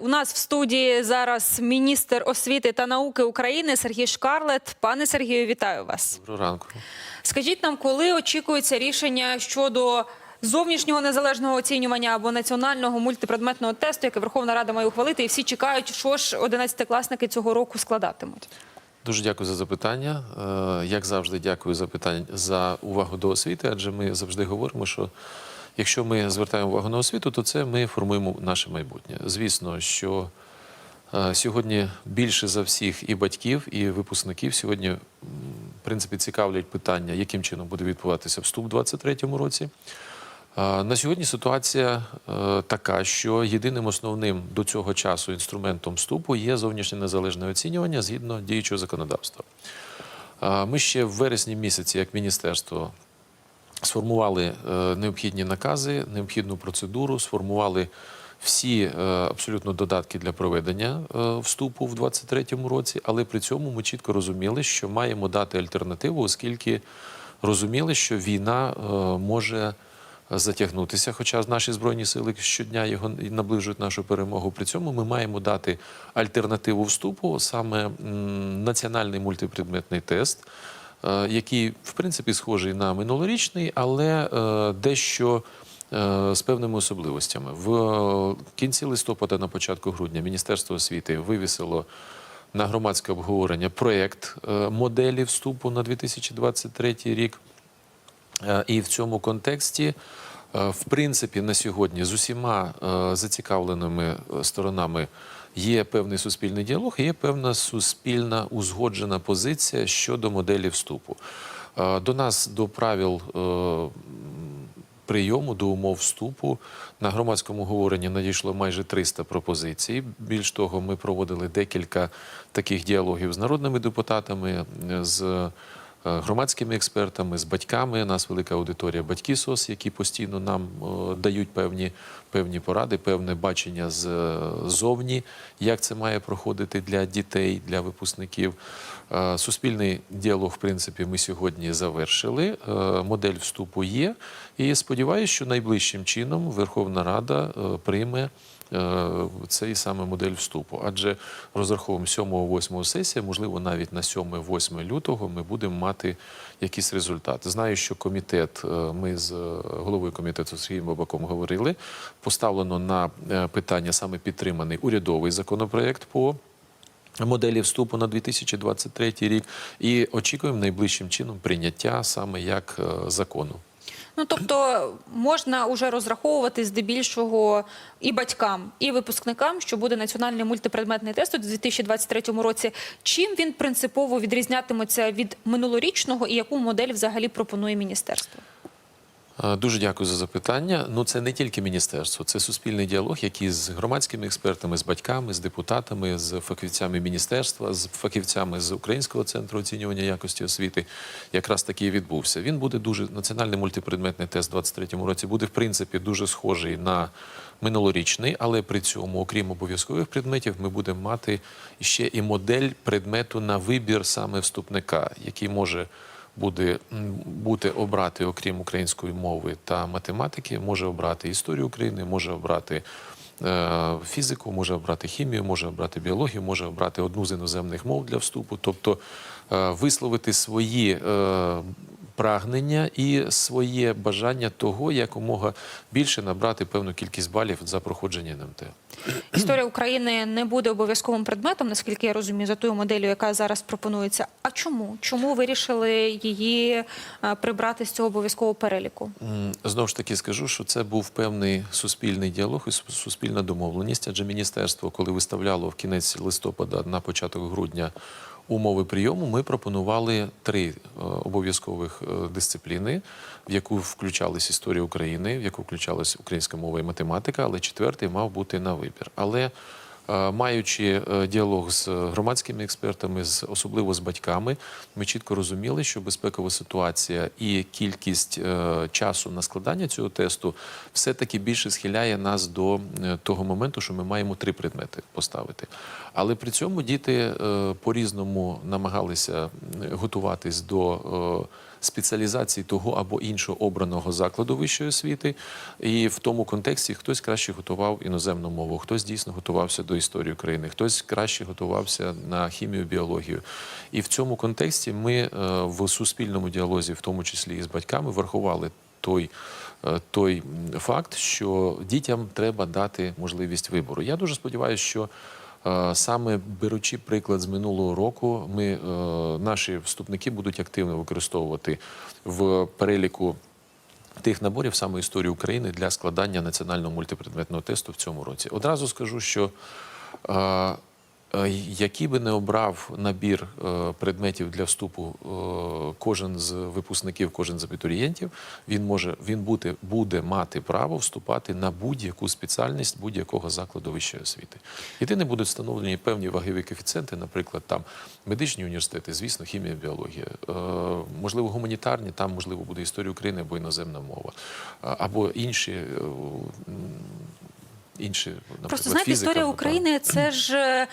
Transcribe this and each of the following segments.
У нас в студії зараз міністр освіти та науки України Сергій Шкарлет. Пане Сергію, вітаю вас. Доброго ранку. Скажіть нам, коли очікується рішення щодо зовнішнього незалежного оцінювання або національного мультипредметного тесту, яке Верховна Рада має ухвалити, і всі чекають, що ж одинадцятикласники цього року складатимуть. Дуже дякую за запитання. Е, Як завжди, дякую за питання за увагу до освіти, адже ми завжди говоримо, що якщо ми звертаємо увагу на освіту, то це ми формуємо наше майбутнє. Звісно, що е, сьогодні більше за всіх і батьків, і випускників сьогодні в принципі цікавлять питання, яким чином буде відбуватися вступ у 2023 році. На сьогодні ситуація е, така, що єдиним основним до цього часу інструментом вступу є зовнішнє незалежне оцінювання згідно діючого законодавства. Ми ще в вересні місяці, як міністерство, сформували е, необхідні накази, необхідну процедуру, сформували всі е, абсолютно додатки для проведення е, вступу в 2023 році, але при цьому ми чітко розуміли, що маємо дати альтернативу, оскільки розуміли, що війна може затягнутися, хоча наші збройні сили щодня його наближують нашу перемогу. При цьому ми маємо дати альтернативу вступу, саме національний мультипредметний тест, який в принципі схожий на минулорічний, але е, дещо. е, З певними особливостями в е, кінці листопада, на початку грудня, Міністерство освіти вивісило на громадське обговорення проєкт е, моделі вступу на 2023 рік. Е, І в цьому контексті, е, в принципі, на сьогодні з усіма е, зацікавленими е, сторонами є певний суспільний діалог, є певна суспільна узгоджена позиція щодо моделі вступу. Е, До нас до правил е, прийому до умов вступу на громадському говоренні надійшло майже 300 пропозицій. Більш того, ми проводили декілька таких діалогів з народними депутатами, з е, громадськими експертами, з батьками. У нас велика аудиторія батьки СОС, які постійно нам е, дають певні, певні поради, певне бачення ззовні, як це має проходити для дітей, для випускників. Е, Суспільний діалог, в принципі, ми сьогодні завершили. Е, Модель вступу є. І сподіваюся, що найближчим чином Верховна Рада е, прийме е, цей саме модель вступу. Адже розраховуємо 7-8 сесія, можливо, навіть на 7-8 лютого ми будемо мати якісь результати. Знаю, що комітет, е, ми з е, головою комітету Сергієм Бабаком говорили, поставлено на е, питання саме підтриманий урядовий законопроект по моделі вступу на 2023 рік і очікуємо найближчим чином прийняття саме як е, закону. Ну тобто можна уже розраховувати здебільшого і батькам, і випускникам, що буде національний мультипредметний тест у 2023 році. Чим він принципово відрізнятиметься від минулорічного і яку модель взагалі пропонує міністерство? Е, Дуже дякую за запитання. Ну, це не тільки міністерство, це суспільний діалог, який з громадськими експертами, з батьками, з депутатами, з фахівцями міністерства, з фахівцями з Українського центру оцінювання якості освіти, якраз таки відбувся. Він буде дуже національний мультипредметний тест у 2023 році. Буде в принципі дуже схожий на минулорічний, але при цьому, окрім обов'язкових предметів, ми будемо мати ще і модель предмету на вибір саме вступника, який може буде бути обрати, окрім української мови та математики, може обрати історію України, може обрати е, фізику, може обрати хімію, може обрати біологію, може обрати одну з іноземних мов для вступу, тобто е, висловити свої. Прагнення і своє бажання того, якомога більше набрати певну кількість балів за проходження НМТ. Історія України не буде обов'язковим предметом, наскільки я розумію, за тою моделлю, яка зараз пропонується. А чому? Чому вирішили її е, прибрати з цього обов'язкового переліку? Знову ж таки скажу, що це був певний суспільний діалог і суспільна домовленість, адже міністерство, коли виставляло в кінець листопада на початок грудня умови прийому, ми пропонували три е, обов'язкових е, дисципліни, в яку включалась історія України, в яку включалась українська мова і математика, але четвертий мав бути на вибір. Але Маючи е, діалог з громадськими експертами, з особливо з батьками, ми чітко розуміли, що безпекова ситуація і кількість е, часу на складання цього тесту все-таки більше схиляє нас до е, того моменту, що ми маємо три предмети поставити. Але при цьому діти е, по-різному намагалися готуватись до. Спеціалізації того або іншого обраного закладу вищої освіти. І в тому контексті хтось краще готував іноземну мову, хтось дійсно готувався до історії України, хтось краще готувався на хімію, біологію. І в цьому контексті ми е, в суспільному діалозі, в тому числі і з батьками, врахували той, е, той факт, що дітям треба дати можливість вибору. Я дуже сподіваюся, що саме беручи приклад з минулого року, ми, е, наші вступники будуть активно використовувати в переліку. Тих наборів саме історії України для складання національного мультипредметного тесту в цьому році. Одразу скажу, що е, е, який би не обрав набір е, предметів для вступу е, кожен з випускників, кожен з абітурієнтів, він може він буде, буде мати право вступати на будь-яку спеціальність будь-якого закладу вищої освіти. Єдине будуть встановлені певні вагові коефіцієнти, наприклад, там медичні університети, звісно, хімія, біологія, е, можливо, гуманітарні, там можливо буде історія України або іноземна мова, або інші. Інші, наприклад, Просто знаєте, фізика, історія України це ж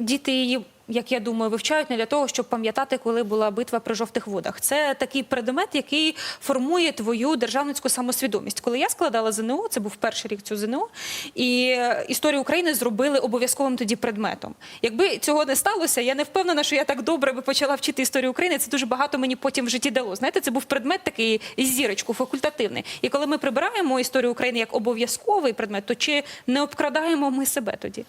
діти її. Як я думаю, вивчають не для того, щоб пам'ятати, коли була битва при жовтих водах. Це такий предмет, який формує твою державницьку самосвідомість. Коли я складала ЗНО, це був перший рік цього ЗНО, і е, історію України зробили обов'язковим тоді предметом. Якби цього не сталося, я не впевнена, що я так добре би почала вчити історію України. Це дуже багато мені потім в житті дало. Знаєте, це був предмет такий зірочку, факультативний. І коли ми прибираємо історію України як обов'язковий предмет, то чи не обкрадаємо ми себе тоді?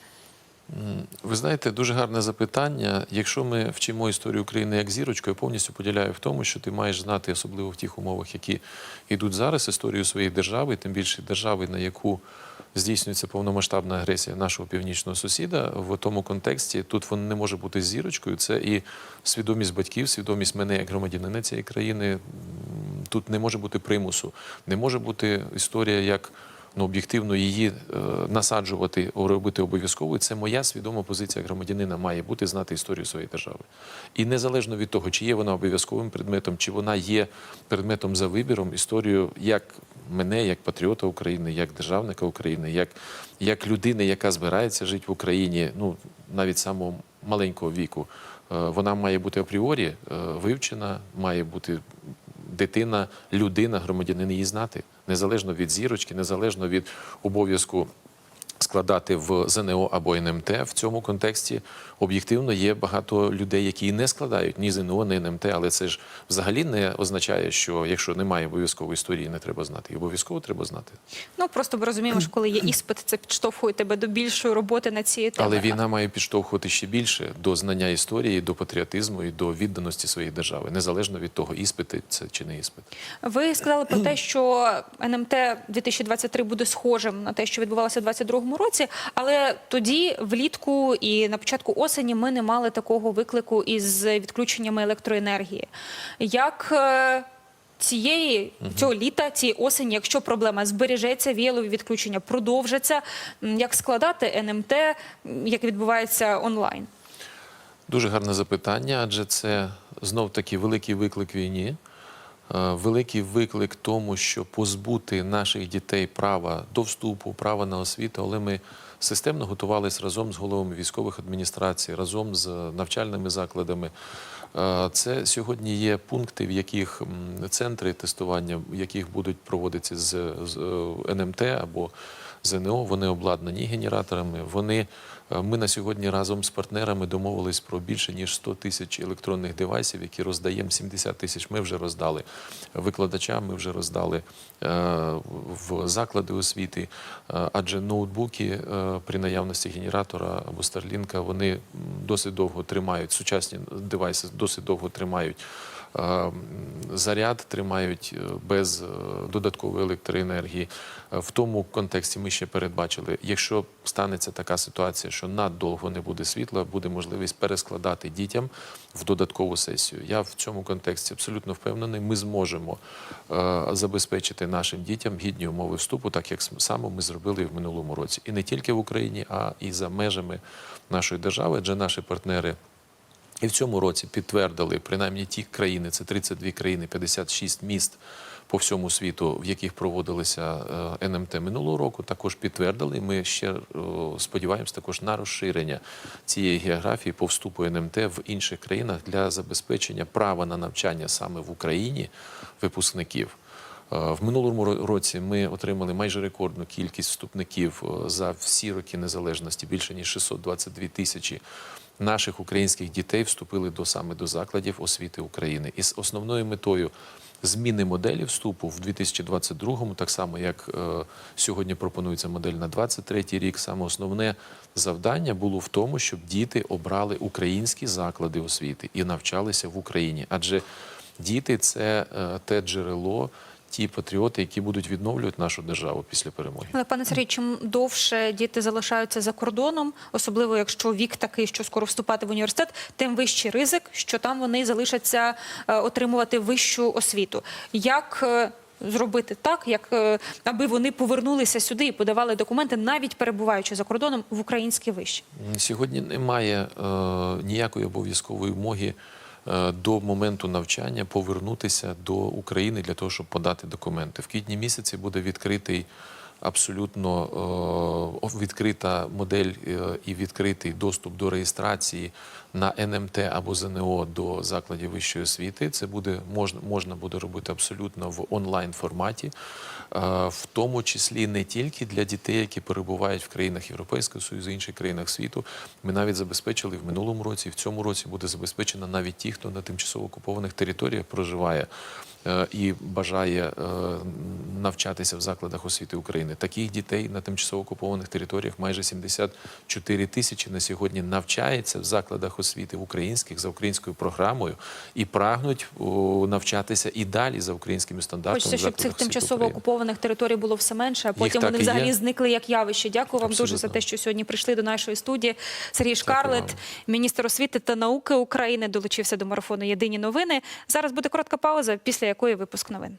Ви знаєте, дуже гарне запитання. Якщо ми вчимо історію України як зірочку, я повністю поділяю в тому, що ти маєш знати, особливо в тих умовах, які йдуть зараз, історію своєї держави, тим більше держави, на яку здійснюється повномасштабна агресія нашого північного сусіда. В тому контексті тут воно не може бути зірочкою. Це і свідомість батьків, свідомість мене як громадянина цієї країни. Тут не може бути примусу, не може бути історія як ну, об'єктивно її е, насаджувати, робити обов'язковою. Це моя свідома позиція громадянина має бути знати історію своєї держави. І незалежно від того, чи є вона обов'язковим предметом, чи вона є предметом за вибіром, історію як мене, як патріота України, як державника України, як, як людини, яка збирається жити в Україні, ну навіть самого маленького віку. е, Вона має бути апріорі е, вивчена, має бути дитина, людина, громадянин її знати, незалежно від зірочки, незалежно від обов'язку складати в ЗНО або НМТ. В цьому контексті об'єктивно є багато людей, які не складають ні ЗНО, ні НМТ, але це ж взагалі не означає, що якщо немає обов'язкової історії, не треба знати. І обов'язково треба знати. Ну просто ми розуміємо, що коли є іспит, це підштовхує тебе до більшої роботи на цієї теми. Але війна має підштовхувати ще більше до знання історії, до патріотизму і до відданості своєї держави, незалежно від того, іспити це чи не іспит. Ви сказали про те, що НМТ 2023 буде схожим на те, що відбувалося в 2022 році, але тоді влітку і на початку осені ми не мали такого виклику із відключеннями електроенергії. Як е, цієї цього літа, цієї осені, якщо проблема збережеться, віялові відключення продовжаться, як складати НМТ, як відбувається онлайн? Дуже гарне запитання, адже це знов таки великий виклик війні, великий виклик тому, що позбути наших дітей права до вступу, права на освіту, але ми системно готувалися разом з головами військових адміністрацій, разом з навчальними закладами. Е, Це сьогодні є пункти, в яких центри тестування, в яких будуть проводитися з, з е, НМТ або ЗНО, вони обладнані генераторами. Вони е, ми на сьогодні разом з партнерами домовились про більше ніж 100 тисяч електронних девайсів, які роздаємо 70 тисяч. Ми вже роздали викладачам. Ми вже роздали е, в заклади освіти. Е, Адже ноутбуки при наявності генератора або старлінка вони досить довго тримають сучасні девайси, досить довго тримають. Е, Заряд тримають е, без е, додаткової електроенергії. В тому контексті ми ще передбачили, якщо станеться така ситуація, що надовго не буде світла, буде можливість перескладати дітям в додаткову сесію. Я в цьому контексті абсолютно впевнений. Ми зможемо забезпечити нашим дітям гідні умови вступу, так як саме ми зробили в минулому році, і не тільки в Україні, а і за межами нашої держави, адже наші партнери. І в цьому році підтвердили принаймні ті країни, це 32 країни, 56 міст по всьому світу, в яких проводилися е, НМТ минулого року, також підтвердили. Ми ще е, сподіваємось також на розширення цієї географії по вступу НМТ в інших країнах для забезпечення права на навчання саме в Україні випускників. Е, В минулому році ми отримали майже рекордну кількість вступників за всі роки незалежності. Більше ніж 622 тисячі наших українських дітей вступили до саме до закладів освіти України. І з основною метою зміни моделі вступу в 2022-му, так само як е, сьогодні пропонується модель на 23-й рік. Саме основне завдання було в тому, щоб діти обрали українські заклади освіти і навчалися в Україні, адже діти це е, те джерело. Ті патріоти, які будуть відновлювати нашу державу після перемоги. Але пане Сергій, чим довше діти залишаються за кордоном, особливо якщо вік такий, що скоро вступати в університет, тим вищий ризик, що там вони залишаться е, отримувати вищу освіту. Як е, зробити так, як е, аби вони повернулися сюди і подавали документи, навіть перебуваючи за кордоном в українські виші? Сьогодні немає е, ніякої обов'язкової вимоги до моменту навчання повернутися до України для того, щоб подати документи. В квітні місяці буде відкритий абсолютно е, відкрита модель е, і відкритий доступ до реєстрації на НМТ або ЗНО до закладів вищої освіти. Це буде можна, можна буде робити абсолютно в онлайн форматі, е, в тому числі не тільки для дітей, які перебувають в країнах Європейського Союзу, інших країнах світу. Ми навіть забезпечили в минулому році, і в цьому році буде забезпечено навіть ті, хто на тимчасово окупованих територіях проживає і бажає е, навчатися в закладах освіти України. Таких дітей на тимчасово окупованих територіях майже 74 тисячі на сьогодні навчається в закладах освіти в українських за українською програмою і прагнуть навчатися і далі за українськими стандартами. Хочеться, щоб цих тимчасово України. окупованих територій було все менше, а потім вони є. взагалі зникли як явище. Дякую вам дуже за те, що сьогодні прийшли до нашої студії. Сергій Шкарлет, міністр освіти та науки України, долучився до марафону Єдині новини. Зараз буде коротка пауза, після якої випуск новин.